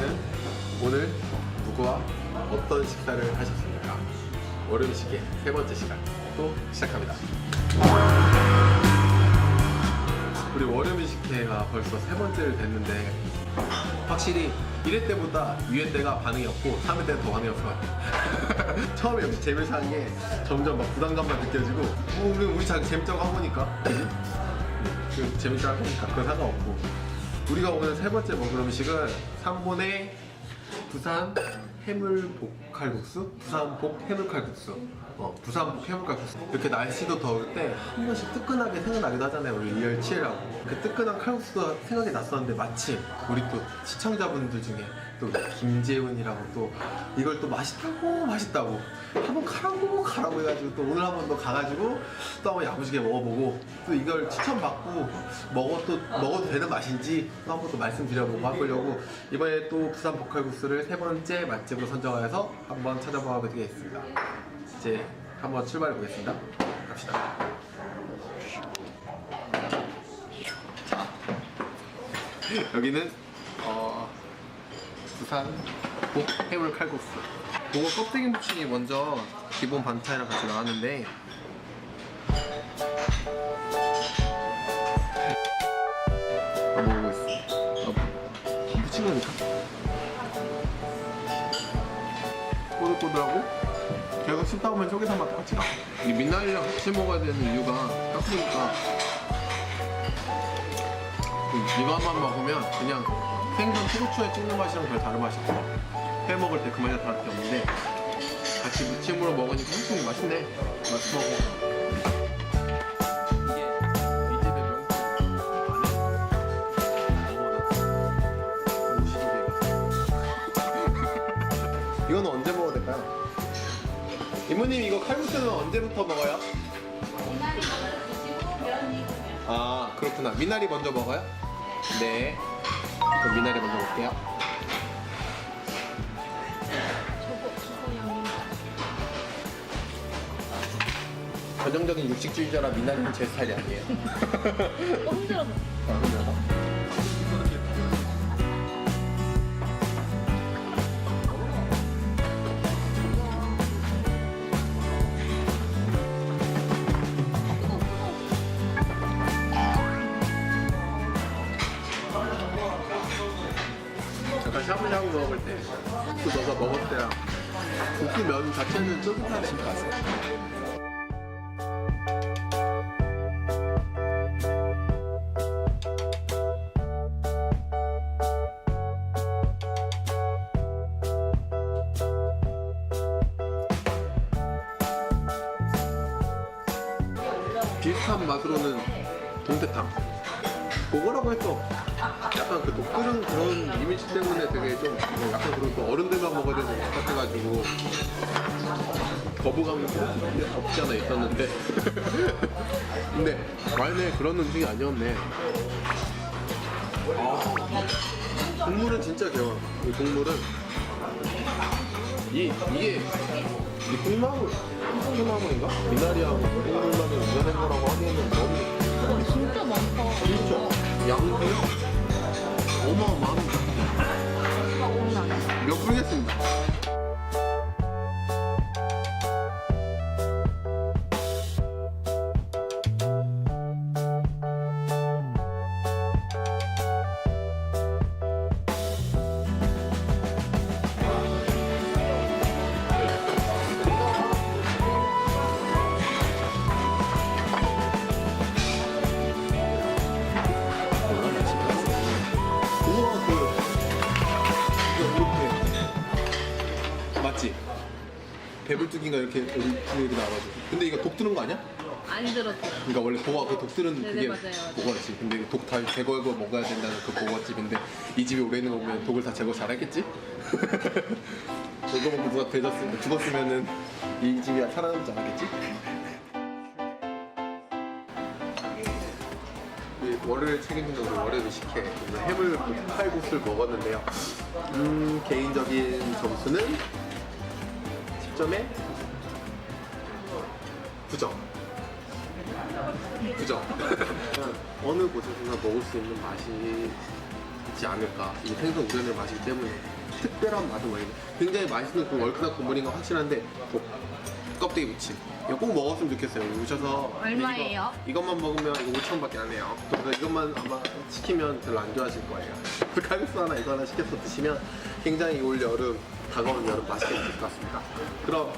씨는 오늘 누구와 어떤 식사를 하셨습니까? 월음식의 세 번째 시간 또 시작합니다. 우리 월음식회가 벌써 세 번째를 됐는데 확실히 1회 때보다 2회 때가 반응이 없고 3회 때가 더 반응이 없을 것 같아요 처음에 역시 재미상한 게 점점 막 부담감만 느껴지고 어, 우리 우리 잘 재밌다고 하고 보니까 네. 그 재밌다고 하니까 그건 상관없고 우리가 오늘 세 번째 먹을 음식은 3번의 부산 해물복칼국수? 부산복 해물칼국수. 어, 부산복 해물칼국수. 이렇게 날씨도 더울 때 한 번씩 뜨끈하게 생각나기도 하잖아요 우리 리얼치라고. 그 뜨끈한 칼국수가 생각이 났었는데 마침 우리 또 시청자분들 중에 또 김재훈이라고 또 이걸 또 맛있다고 맛있다고 한번 가라고 가라고 해가지고 또 오늘 한번 더 가가지고 또 한번 야무지게 먹어보고 또 이걸 추천받고 먹어도 먹어도 되는 맛인지 또 한번 또 말씀드려보고 해보려고 이번에 또 부산 복칼국수를 세 번째 맛집으로 선정하여서 한번 찾아봐 보겠습니다. 이제 한번 출발해 보겠습니다. 갑시다. 여기는 어, 부산 복 해물 칼국수. 붕어 껍데기 무침이 먼저 기본 반찬이랑 같이 나왔는데 아, 먹고 있어. 아, 무친 거니까. 꼬들꼬들하고 계속 씹다 보면 속에서 맛 같이 나. 이 미나리랑 같이 먹어야 되는 이유가 그 이거만 먹으면 그냥 생선 소고추에 찍는 맛이랑 별 다른 맛이 없어. 회 먹을 때 그 맛이 다를 게 없는데 같이 무침으로 먹으니까 훨씬 맛있네. 맛있어 먹어. 이거는 언제 먹어도 될까요? 이모님 이거 칼국수는 언제부터 먹어요? 미나리 먼저 드시고 면 익으면 아 그렇구나 미나리 먼저 먹어요? 네 그럼 미나리 먼저 먹을게요. 저거 저거 양념 전형적인 육식주의자라 미나리는 제 스타일이 아니에요. 어 흔들어서 아, 흔들어서? 약간 샤브샤브 먹을 때 국수 넣어서 먹을 때랑 국수 면 자체는 쫄깃한 집 같아요. 비슷한 맛으로는 동태탕. 그거라고 해서 약간 그 독들은 그런 이미지 때문에 되게 좀 약간 그런 또 어른들만 먹어야 되는 것 같아가지고 거부감이 없지 않아 있었는데. 근데 말내 그런 음식이 아니었네. 아, 국물은 진짜 개워 이 국물은 이 이게 이 콩나물 콩나물인가? 미나리하고 콩나물만을 우려낸 거라고 하기에는 너무 진짜 많다. 진짜 양도 어마어마합니다. 몇 불겠습니다. 배불뚝인가 이렇게 여기 이렇게 나와가지고 근데 이거 독 드는 거 아니야? 안 들었어요 그러니까 원래 보아 그 독들은 네네, 그게 맞아요. 보거지 근데 독 다 제거하고 먹어야 된다는 그 보거집인데 이 집에 오래 있는 거 보면 독을 다 제거 잘했겠지? 이거 먹고 누가 되졌으면 죽었으면은 이 집이 살아남지 않았겠지? 이 월요일 책임진 우리 월요일 식혜 오늘 해물 칼국수를 먹었는데요. 음 개인적인 점수는 10점에 9점. 9점. 어느 곳에서나 먹을 수 있는 맛이 있지 않을까. 이 생선 우려낸 맛이기 때문에 특별한 맛은 뭐예요? 굉장히 맛있는 그 얼큰한 국물인 건 확실한데 뭐 껍데기 무침. 이거 꼭 먹었으면 좋겠어요. 여기 오셔서. 얼마예요? 이거, 이것만 먹으면 이거 5천원밖에 안 해요. 그래서 이것만 아마 시키면 별로 안 좋아하실 거예요. 불칼국수 하나 이거 하나 시켜서 드시면 굉장히 올 여름 다가오는 여름 맛있게 드실 것 같습니다. 그럼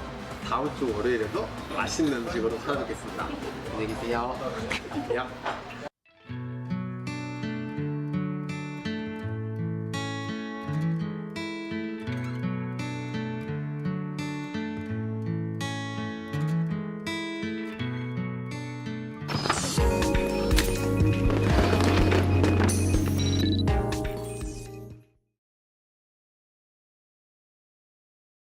다음 주 월요일에도 맛있는 음식으로 찾아뵙겠습니다. 안녕히 계세요. 안녕.